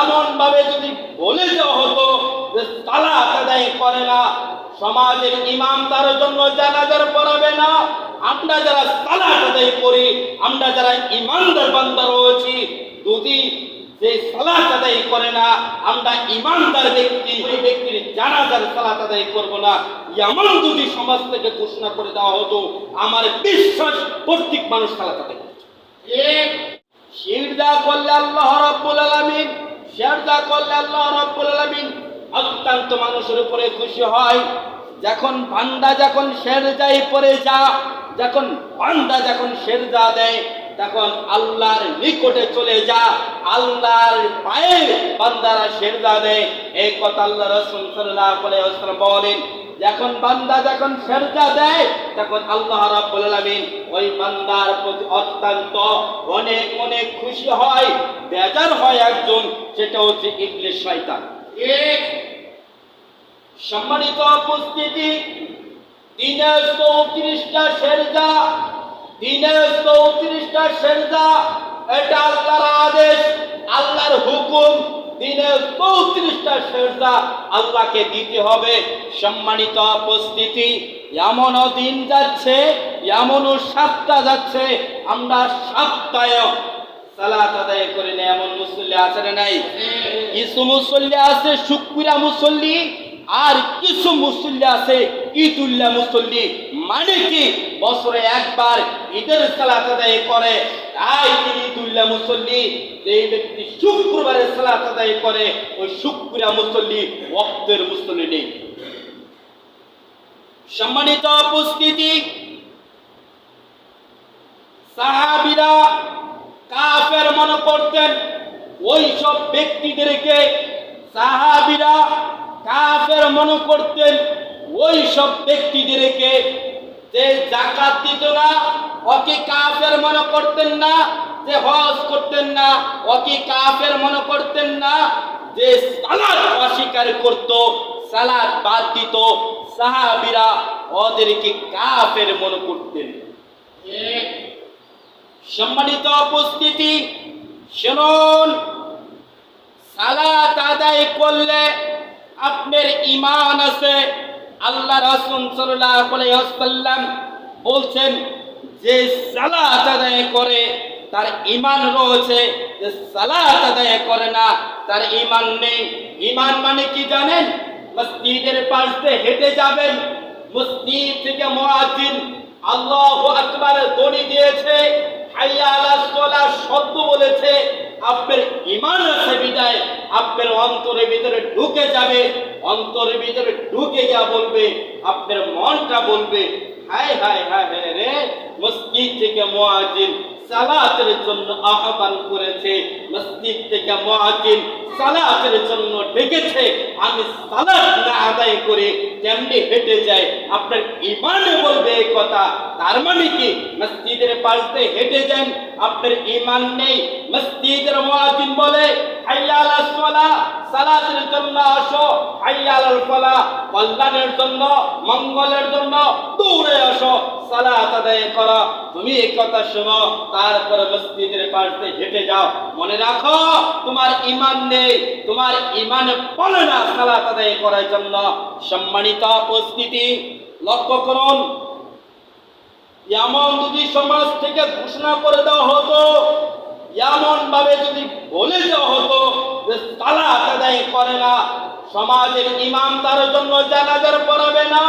এমন ভাবে যদি বলে দেওয়া হতো যে তালা আদায় করে না, সমাজের ইমাম তার জন্য জানাজার পড়াবে না, আমরা যারা সালাত আদায় করি, আমরা যারা ইমানদার বান্দা রয়েছি, যদি যে সালাত আদায় করে না, আমরা ইমানদার ব্যক্তি, ওই ব্যক্তির জানাজার সালাত আদায় করব না এমন যদি সমাজ থেকে ঘোষণা করে দেওয়া হতো, আমার বিশ্বাস প্রত্যেক মানুষ সালাত আদায় করত। সিজদা করলে আল্লাহ রাব্বুল আলামিন সিজদা করলে আল্লাহ রব্বুল আলমিন অত্যন্ত মানুষের উপরে খুশি হয়। যখন বান্দা যখন শেরজাই পরে যা যখন বান্দা যখন শেরজা দেয়, তখন আল্লাহর নিকটে চলে যা আল্লাহর পায়ে বান্দারা শেরজা দেয়। এই কথা আল্লাহ রসুল সাল্লাহ বলেন। যখন বান্দা যখন সেরজা দেয় তখন আল্লাহ রাব্বুল আলামিন ওই বান্দার প্রতি অত্যন্ত অনেক অনেক খুশি হয় বেজার হয় একজন সেটা হচ্ছে ইবলিস শয়তান। সম্মানিত উপস্থিতি দিনে চৌত্রিশটা সেরজা দিনে চৌত্রিশটা সেরজা এটা আল্লাহর আদেশ। চৌত্রিশটা সেরজা আল্লাহকে দিতে হবে। সম্মানিত উপস্থিতি এমনও দিন যাচ্ছে এমনও সাতটা যাচ্ছে আমরা সপ্তাহে সালাত আদায় করে না। এমন মুসল্লি আছে না নাই? কিছু মুসল্লি আছে শুক্রিয়া মুসল্লি আর কিছু মুসল্লি আছে, ঈদুল্লাহ মুসল্লি মানে কি, বছরে একবার ঈদের সালাত আদায় করে, তাই তিনি ঈদুল্লাহ মুসল্লি, যেই ব্যক্তি শুক্রবারের সালাত আদায় করে, ওই শুক্রিয়া মুসল্লি ওয়াক্তের মুসল্লি নেই। সম্মানিত উপস্থিতি, সাহাবিরা কাফের মনে করতেন, ওই সব ব্যক্তিদেরকে সাহাবিরা কাফের মনে করতেন, ওই সব ব্যক্তিদেরকে যে জাকাত দিত না, ওকে কাফের মনে করতেন না, যে হজ করতেন না, ওকে কাফের মনে করতেন না, যে সালাদ অস্বীকার করত, সালাদ বাদ দিত। সাহাবিরা ওদেরকে কাফের মনে করতেন। সম্মানিত উপস্থিতি, শুনুন, সালাত আদায় করলে আপনার ইমান আছে। আল্লাহ আলাইহি ওয়াসাল্লাম বলছেন যে সালাত আদায় করে, তার ইমান রয়েছে। যে সালাত আদায় করে না, তার ইমান নেই। ইমান মানে কি জানেন? মসজিদের পাশ দিয়ে হেঁটে যাবেন। মসজিদ থেকে মুয়াজ্জিন আল্লাহ আকবার দড়ি দিয়েছে। হাইয়া আলা সালাহ শব্দ বলেছে। আপনার ইমান আছে বিদায়। আপনার অন্তরের ভিতরে ঢুকে যাবে। অন্তরের ভিতরে ঢুকে যা বলবে আপনার মনটা বলবে, হায় হায় হায় হায় রে, মসজিদ থেকে মুয়াজ্জিন সালাতের জন্য আহ্বান করেছে। মসজিদ থেকে মুয়াজ্জিন সালাতের জন্য ডেকেছে। আমি সালাত না আদায় করে তেমনি হেঁটে যাই, আপনার ইমানে এই কথা তার মানে কি? মসজিদের পাশ হেঁটে যান, আপনার ইমান নেই। মসজিদের মুয়াজ্জিন বলে হাইয়া আলাস সালাহ সালাতের জন্য আসো। হাইয়া আলাল ফালাহ কল্যাণের জন্য, মঙ্গলের জন্য দৌড়ে আসো, সালাত আদায় করো। তুমি এই কথা শোনো, তারপরে মসজিদের পাশ হেঁটে যাও। মনে রাখো, তোমার ইমান নেই, তোমার ইমান বলে না সালাত আদায় করার জন্য। সম্মানিত উপস্থিতি, লক্ষ্য করুন এমন যদি সমাজ থেকে ঘোষণা করে দেওয়া হতো, এমন ভাবে যদি বলে দেওয়া হতো যে তালা আদায় করে না, সমাজের ইমাম তার জন্য জানাজার পড়াবে না,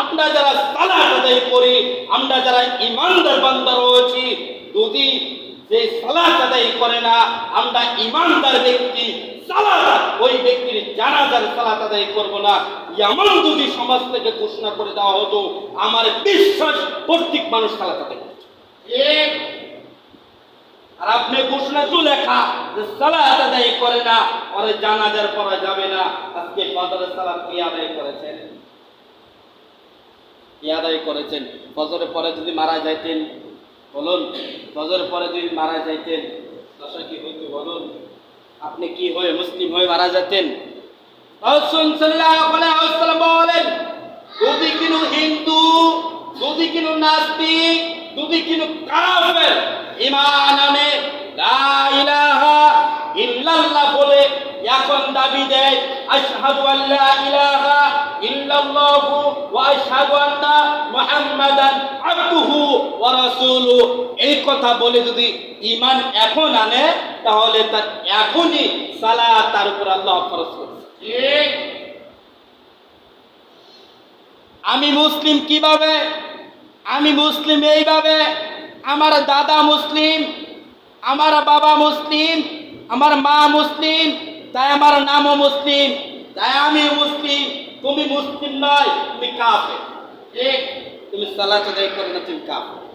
আমরা যারা সালাত আদায় করি, আমরা যারা ইমানদার বান্দা রয়েছি, যদি যে সালাত আদায় করে না, আমরা ইমানদার ব্যক্তি, সালাত, ওই ব্যক্তির জানাজার সালাত আদায় করব না। এমন যদি সমাজ থেকে ঘোষণা করে দেওয়া হতো আমার বিশ্বাস প্রত্যেক মানুষ সালাত আদায় করত। আর আপনি ঘোষণা তো লেখা যে সালাত আদায় করে না ওরে জানাজার পড়া যাবে না। আজকে ফজরের সালাত কি আদায় করেছেন? কি আদায় করেছেন? ফজরের পরে যদি মারা যাইতেন বলুন ফজরের পরে যদি মারা যাইতেন দশা কি হইতো বলুন? আপনি কি হয়ে মুসলিম হয়ে মারা যেতেন রাসূল সাল্লাল্লাহু আলাইহি ওয়াসাল্লাম বলেন, যদি কিনু হিন্দু, যদি কিনু নাস্তিক যদি কিনু কাফের ঈমান আনে, লা ইলাহা ইল্লাল্লাহ বলে এখন দাবি দেয়, আশহাদু আল্লা ইলাহা ইল্লাল্লাহু ওয়া আশহাদু আন্না মুহাম্মাদান আবদুহু ওয়া রাসূলুহু এই কথা বলে যদি ঈমান এখন আনে, তাহলে তার এখনই সালাত তার উপর আল্লাহ ফরজ আমি মুসলিম কীভাবে? আমি মুসলিম এইভাবে? আমার দাদা মুসলিম, আমার বাবা মুসলিম, আমার মা মুসলিম, তাই আমার নামও মুসলিম। তাই আমি মুসলিম, তুমি মুসলিম নয়, তুমি কাফে ঠিক? তুমি সালাত করে না, তুমি কাফে